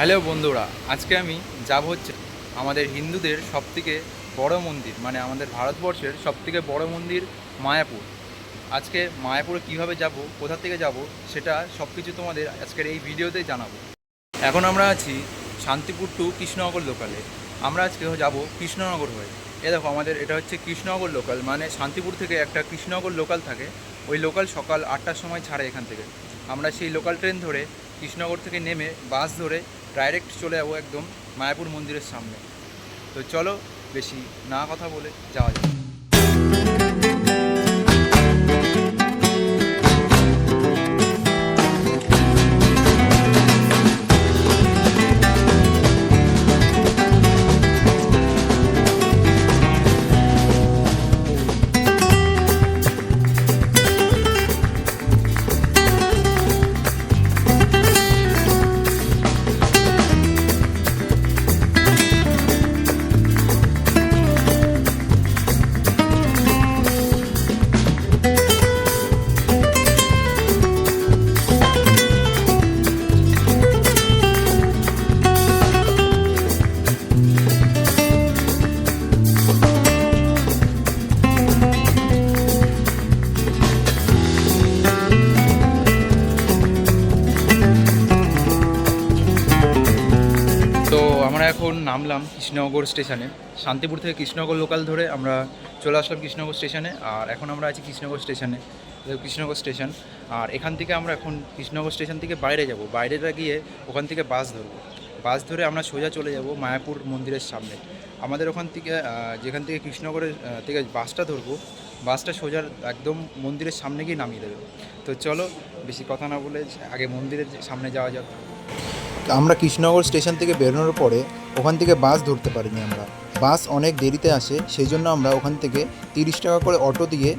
Hello বন্ধুরা, আজকে আমি যাব হচ্ছে আমাদের হিন্দুদের সবথেকে বড় মন্দির মানে আমাদের ভারতবর্ষের সবথেকে বড় মন্দির মায়াপুর। আজকে মায়াপুরে কীভাবে যাব, কোথা থেকে যাব, সেটা সব কিছু তোমাদের আজকের এই ভিডিওতেই জানাব। এখন আমরা আছি শান্তিপুর টু কৃষ্ণনগর লোকালে আমরা আজকে যাব কৃষ্ণনগর হয়ে। এ দেখো, আমাদের এটা হচ্ছে কৃষ্ণনগর লোকাল মানে শান্তিপুর থেকে একটা কৃষ্ণনগর লোকাল থাকে। ওই লোকাল সকাল আটটার সময় ছাড়ে এখান থেকে। আমরা সেই লোকাল ট্রেন ধরে কৃষ্ণনগর থেকে নেমে বাস ধরে ডাইরেক্ট চলে যাব একদম মায়াপুর মন্দিরের সামনে। তো চলো, বেশি না কথা বলে যাওয়া যাক। নামলাম কৃষ্ণনগর স্টেশনে। শান্তিপুর থেকে কৃষ্ণনগর লোকাল ধরে আমরা চলে আসলাম কৃষ্ণনগর স্টেশনে আর এখন আমরা আছি কৃষ্ণনগর স্টেশনে কৃষ্ণনগর স্টেশন। আর এখান থেকে আমরা এখন কৃষ্ণনগর স্টেশন থেকে বাইরে যাব। বাইরেটা গিয়ে ওখান থেকে বাস ধরবো। বাস ধরে আমরা সোজা চলে যাব মায়াপুর মন্দিরের সামনে। আমাদের ওখান থেকে যেখান থেকে কৃষ্ণনগরের থেকে বাসটা ধরবো, বাসটা সোজা একদম মন্দিরের সামনে গিয়ে নামিয়ে দেবে। তো চলো, বেশি কথা না বলে আগে মন্দিরের সামনে যাওয়া যাক। আমরা কৃষ্ণনগর স্টেশন থেকে বেরোনোর পরে ওখান থেকে বাস ধরতে পারিনি আমরা। বাস অনেক দেরিতে আসে সেই জন্য আমরা ওখান থেকে তিরিশ টাকা করে অটো দিয়ে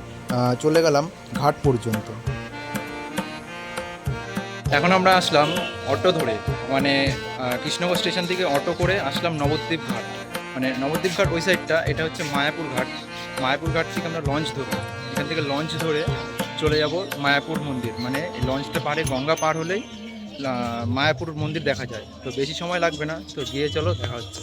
চলে গেলাম ঘাট পর্যন্ত। এখন আমরা আসলাম অটো ধরে মানে কৃষ্ণনগর স্টেশন থেকে অটো করে আসলাম নবদ্বীপ ঘাট। মানে নবদ্বীপ ঘাট ওই সাইডটা এটা হচ্ছে মায়াপুর ঘাট। মায়াপুর ঘাট থেকে আমরা লঞ্চ ধরবো। এখান থেকে লঞ্চ ধরে চলে যাব মায়াপুর মন্দির। মানে লঞ্চটা পারে গঙ্গা পার হলেই মায়াপুর মন্দির দেখা যায়। তো বেশি সময় লাগবে না তো গিয়ে চলো দেখা হচ্ছে।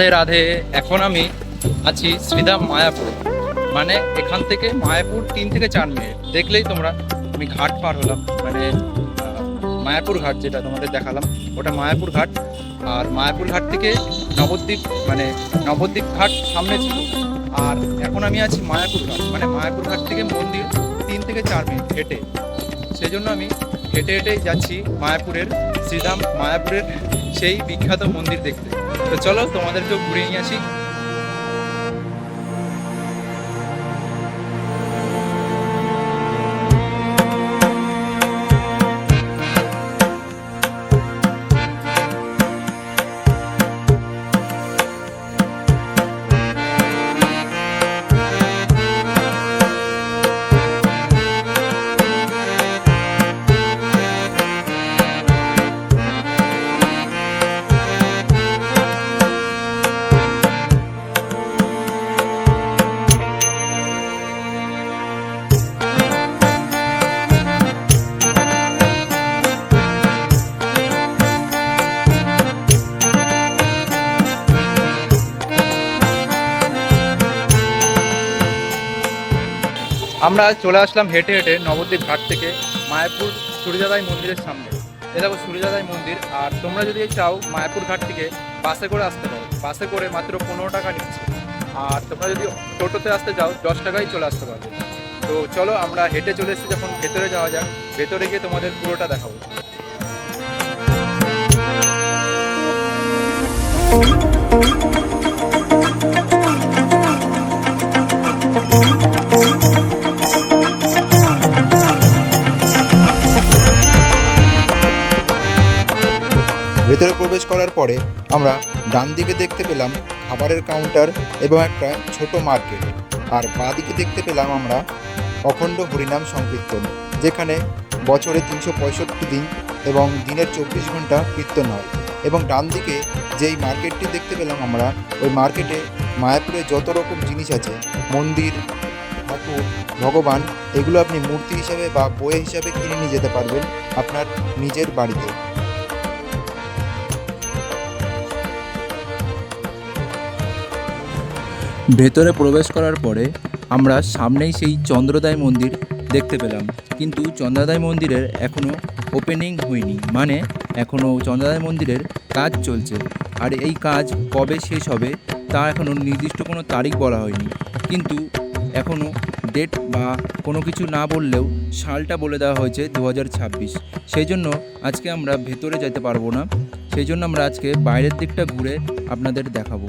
রাধে রাধে। এখন আমি আছি শ্রীধাম মায়াপুর। মানে এখান থেকে মায়াপুর তিন থেকে চার মিনিট। দেখলেই তোমরা আমি ঘাট পার হলাম। মানে মায়াপুর ঘাট যেটা তোমাদের দেখালাম, ওটা মায়াপুর ঘাট। আর মায়াপুর ঘাট থেকে নবদ্বীপ মানে নবদ্বীপ ঘাট সামনে ছিল। আর এখন আমি আছি মায়াপুর ঘাট। মানে মায়াপুর ঘাট থেকে মন্দির তিন থেকে চার মিনিট হেঁটে। সেই জন্য আমি হেঁটে হেঁটে যাচ্ছি মায়াপুরের, শ্রীধাম মায়াপুরের সেই বিখ্যাত মন্দির দেখতে। তো চলো তোমাদেরকেও ঘুরিয়ে নিয়ে আসি। আমরা চলে আসলাম হেঁটে হেঁটে নবদ্বীপ ঘাট থেকে মায়াপুর সূর্যদাই মন্দিরের সামনে। এ দেখো মন্দির, আর তোমরা যদি চাও মায়াপুর ঘাট থেকে বাসে করে আসতে পারো। বাসে করে মাত্র পনেরো টাকা নিচ্ছে। আর তোমরা যদি টোটোতে আসতে যাও দশ টাকায় চলে আসতে পারবে। তো চলো আমরা হেঁটে চলে এসেছি, যখন ভেতরে যাওয়া যাক, ভেতরে গিয়ে তোমাদের পুরোটা দেখাবো। ভেতরে প্রবেশ করার পরে আমরা ডান দিকে দেখতে পেলাম খাবারের কাউন্টার এবং একটা ছোট মার্কেট আর বাঁ দিকে দেখতে পেলাম আমরা অখণ্ড হরিনাম সংকীর্তন, যেখানে বছরে তিনশো পঁয়ষট্টি দিন এবং দিনের চব্বিশ ঘণ্টা কীর্তন হয়। এবং ডান দিকে যেই মার্কেটটি দেখতে পেলাম আমরা, ওই মার্কেটে মায়াপুরে যত রকম জিনিস আছে, মন্দির, ঠাকুর, ভগবান, এগুলো আপনি মূর্তি হিসাবে বা বই হিসাবে কিনে নিয়ে যেতে পারবেন আপনার নিজের বাড়িতে। ভেতরে প্রবেশ করার পরে আমরা সামনেই সেই চন্দ্রদায় মন্দির দেখতে পেলাম। কিন্তু চন্দ্রদায় মন্দিরের এখনও ওপেনিং হয়নি। মানে এখনও চন্দ্রদায় মন্দিরের কাজ চলছে। আর এই কাজ কবে শেষ হবে, তা এখনও নির্দিষ্ট কোনো তারিখ বলা হয়নি। কিন্তু এখনও ডেট বা কোনো কিছু না বললেও সালটা বলে দেওয়া হয়েছে দু ছাব্বিশ। সেই জন্য আজকে আমরা ভেতরে যেতে পারব না। সেই জন্য আমরা আজকে বাইরের দিকটা ঘুরে আপনাদের দেখাবো।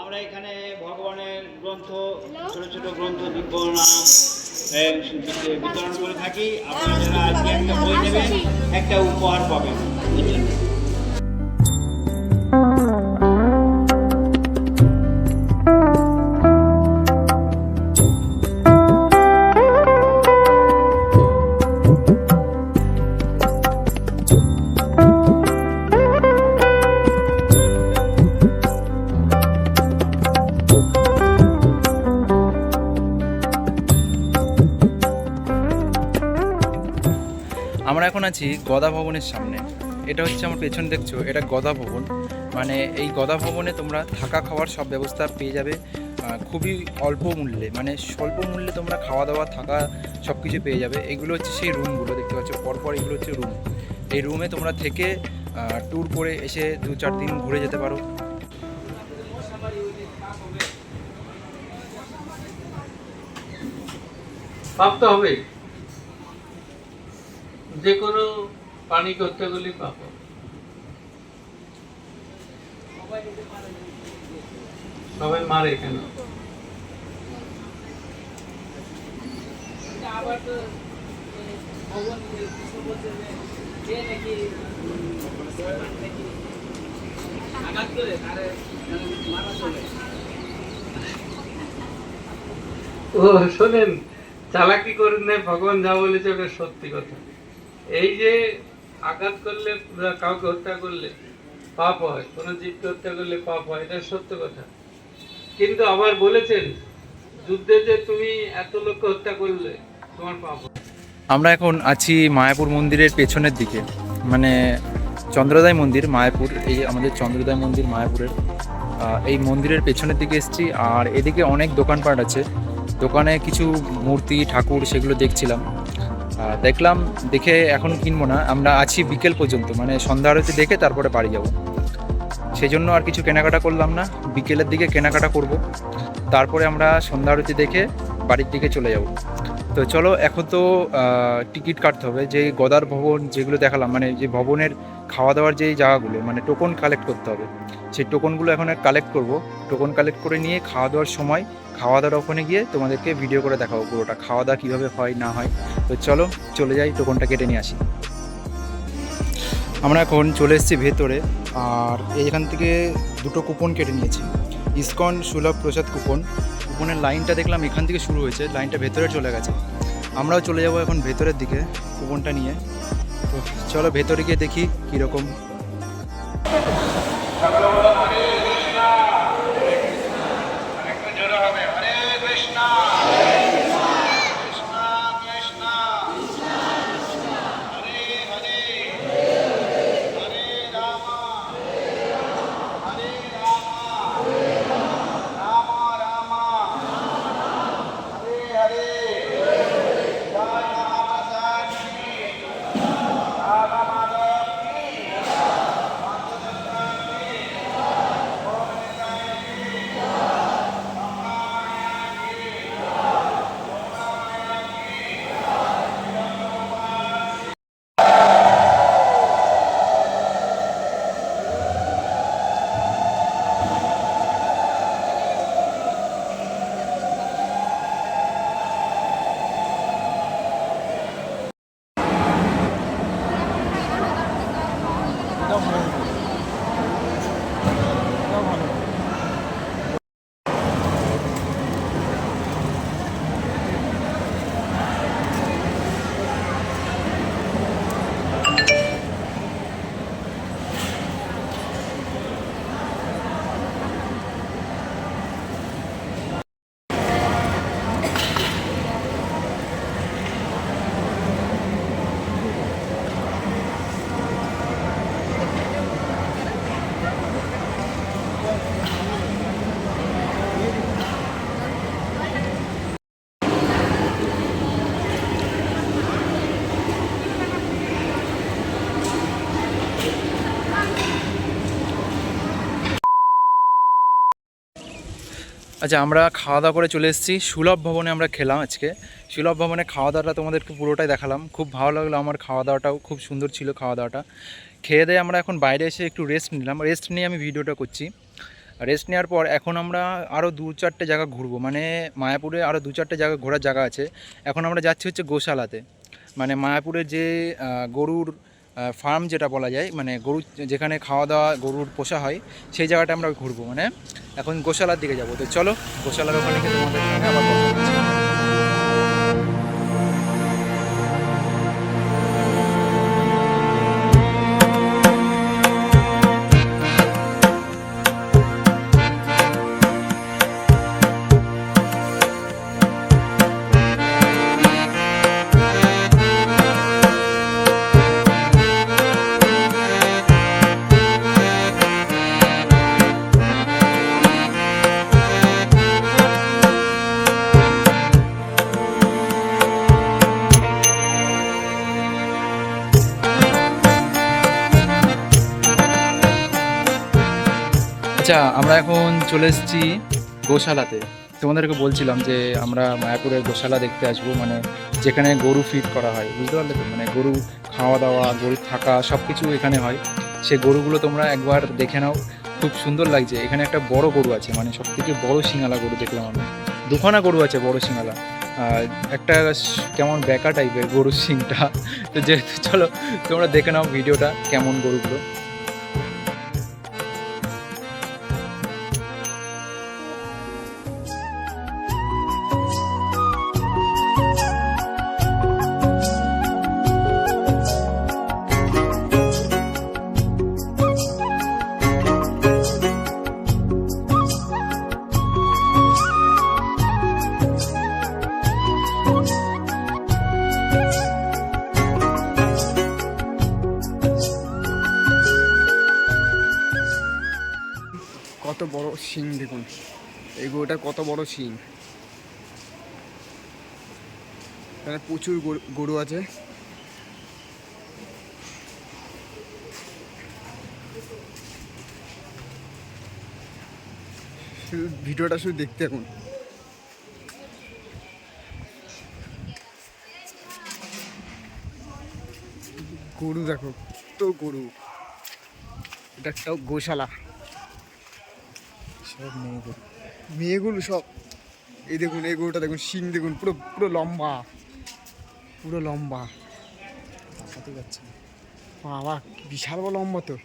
আমরা এখানে ভগবানের গ্রন্থ ছোট ছোট গ্রন্থ বিতরণ করে থাকি। আপনারা যারা আজকে একটা বই নেবেন একটা উপহার পাবেন। আছি গদা ভবনের সামনে। এটা হচ্ছে আমার পেছন দেখছ, এটা গদা ভবন মানে এই গদা ভবনে তোমরা থাকা খাওয়ার সব ব্যবস্থা পেয়ে যাবে খুবই অল্প মূল্যে। মানে স্বল্প মূল্যে তোমরা খাওয়া দাওয়া, থাকা সব কিছু পেয়ে যাবে। এগুলো হচ্ছে সেই রুমগুলো দেখতে পাচ্ছ, পরপর এগুলো হচ্ছে রুম এই রুমে তোমরা থেকে ট্যুর করে এসে দু চার দিন ঘুরে যেতে পারো। হবে যে কোনো পানি করতে গেলে পাপ সবাই মারে কেন? ও, শোনেন, চালাকি করেন ভগবান যা বলেছে ওটা সত্যি কথা। এই যে আঘাত করলে কাউকে হত্যা করলে পাপ হয়, কোনো জীবকে হত্যা করলে পাপ হয়, এটা সত্য কথা। কিন্তু আবার বলেছেন, যুদ্ধে যে তুমি এত লোককে হত্যা করলে, তোমার পাপ আমরা এখন আছি মায়াপুর মন্দিরের পেছনের দিকে। মানে চন্দ্রদায় মন্দির, মায়াপুর, এই আমাদের চন্দ্রদায় মন্দির মায়াপুরের। এই মন্দিরের পেছনের দিকে এসেছি, আর এদিকে অনেক দোকানপাট আছে। দোকানে কিছু মূর্তি, ঠাকুর সেগুলো দেখছিলাম। দেখলাম, দেখে এখন কিনবো না। আমরা আছি বিকেল পর্যন্ত মানে সন্ধ্যা আরতি দেখে তারপরে বাড়ি যাব। সেই জন্য আর কিছু কেনাকাটা করলাম না। বিকেলের দিকে কেনাকাটা করব। তারপরে আমরা সন্ধ্যা আরতি দেখে বাড়ির দিকে চলে যাব। তো চলো, এখন তো টিকিট কাটতে হবে। যে গদার ভবন যেগুলো দেখালাম মানে যে ভবনের খাওয়া দাওয়ার যে জায়গাগুলো মানে টোকন কালেক্ট করতে হবে। সেই টোকনগুলো এখন কালেক্ট করব। টোকন কালেক্ট করে নিয়ে খাওয়া দাওয়ার সময় খাওয়া দাওয়ার ওখানে গিয়ে তোমাদেরকে ভিডিও করে দেখাবো পুরোটা খাওয়া দাওয়া কীভাবে হয়, না হয়। তো চলো, চলে যাই টোকনটা কেটে নিয়ে আসি। আমরা এখন চলে এসেছি ভেতরে, আর এইখান থেকে দুটো কুপন কেটে নিয়েছি। ইসকন সুলভ প্রসাদ কুপন কুপনের লাইনটা দেখলাম এখান থেকে শুরু হয়েছে লাইনটা ভেতরে চলে গেছে। আমরাও চলে যাব এখন ভেতরের দিকে কুপনটা নিয়ে। তো চলো ভেতরে গিয়ে দেখি কীরকম 너무 আচ্ছা আমরা খাওয়া দাওয়া করে চলে এসেছি। সুলভ ভবনে আমরা খেলাম আজকে। সুলভ ভবনে খাওয়া দাওয়াটা তোমাদেরকে পুরোটাই দেখালাম। খুব ভালো লাগল আমার খাওয়া দাওয়াটাও, খুব সুন্দর ছিল খাওয়া দাওয়াটা। খেয়ে দিয়ে আমরা এখন বাইরে এসে একটু রেস্ট নিলাম। রেস্ট নিয়ে আমি ভিডিওটা করছি। রেস্ট নেওয়ার পর এখন আমরা আরও দু চারটে জায়গা ঘুরবো। মানে মায়াপুরে আরও দু চারটে জায়গা ঘোরার জায়গা আছে। এখন আমরা যাচ্ছি হচ্ছে গোশালাতে। মানে মায়াপুরে যে গরুর ফার্ম যেটা বলা যায় মানে গরু যেখানে খাওয়া দাওয়া গরুর পোষা হয়, সেই জায়গাটা আমরা ঘুরবো। মানে এখন গোশালার দিকে যাব। তো চলো, গোশালার ওখানে সঙ্গে আবার আচ্ছা আমরা এখন চলে এসেছি গোশালাতে। তোমাদেরকে বলছিলাম যে আমরা মায়াপুরের গোশালা দেখতে আসব মানে যেখানে গরু ফিট করা হয়, বুঝতে পারলে তো? মানে গরু খাওয়া দাওয়া, গরু থাকা সব কিছু এখানে হয়। সে গরুগুলো তোমরা একবার দেখে নাও। খুব সুন্দর লাগছে। এখানে একটা বড় গরু আছে মানে সব থেকে বড় সিঙ্গালা গরু দেখলাম আমি। দুখানা গরু আছে বড় সিঙ্গালা একটা কেমন বেকা টাইপের গরুর সিংটা তো যেহেতু চলো, তোমরা দেখে নাও ভিডিওটা কেমন গরুগুলো। এই গরুটার কত বড় শিং? এখানে প্রচুর গরু- আছে। ভিডিওটা শুধু দেখতে এখন গরু দেখো তো গরু। এটা একটা গোশালা। সব মেয়ে গরু। মেয়েগুলো সব এই দেখুন এই গরুটা দেখুন শিং দেখুন পুরো পুরো লম্বা পুরো লম্বা। বাবা বিশাল বড় লম্বা তো।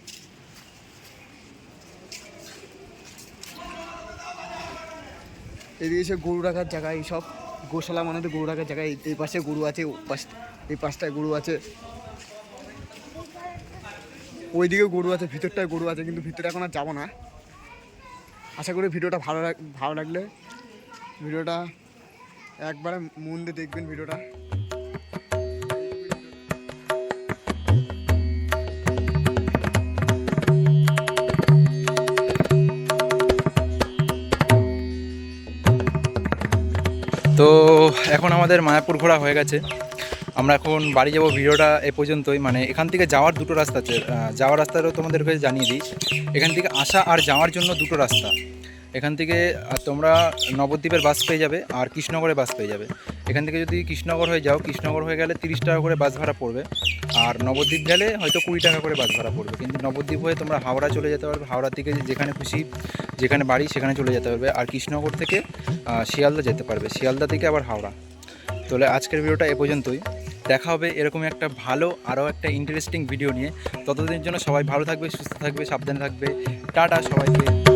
এদিকে সে গরু রাখার জায়গা এই সব গোশালা মানে তো গরু রাখার জায়গা এই- পাশে গরু আছে পাশ এই পাশটায় গরু আছে। ওইদিকেও গরু আছে ভিতরটায় গরু আছে কিন্তু ভিতরে এখন আর যাব না। আশা করি ভিডিওটা ভালো ভালো লাগলে ভিডিওটা একবারে মন দিয়ে দেখবেন ভিডিওটা। তো এখন আমাদের মায়াপুর ঘোরা হয়ে গেছে। আমরা এখন বাড়ি যাব ভিডিওটা এ পর্যন্তই। মানে এখান থেকে যাওয়ার দুটো রাস্তা আছে। যাওয়ার রাস্তাটাও তোমাদেরকে জানিয়ে দিই। এখান থেকে আসা আর যাওয়ার জন্য দুটো রাস্তা। এখান থেকে তোমরা নবদ্বীপের বাস পেয়ে যাবে আর কৃষ্ণনগরের বাস পেয়ে যাবে। এখান থেকে যদি কৃষ্ণনগর হয়ে যাও, কৃষ্ণনগর হয়ে গেলে তিরিশ টাকা করে বাস ভাড়া পড়বে। আর নবদ্বীপ গেলে হয়তো কুড়ি টাকা করে বাস ভাড়া পড়বে। কিন্তু নবদ্বীপ হয়ে তোমরা হাওড়া চলে যেতে পারবে। হাওড়া থেকে যেখানে খুশি, যেখানে বাড়ি, সেখানে চলে যেতে পারবে। আর কৃষ্ণনগর থেকে শিয়ালদা যেতে পারবে। শিয়ালদা থেকে আবার হাওড়া। তাহলে আজকের ভিডিওটা এ পর্যন্তই। দেখা হবে এরকমই একটা ভালো, আরও একটা ইন্টারেস্টিং ভিডিও নিয়ে। ততদিনের জন্য সবাই ভালো থাকবে, সুস্থ থাকবে, সাবধানে থাকবে। টাটা সবাইকে।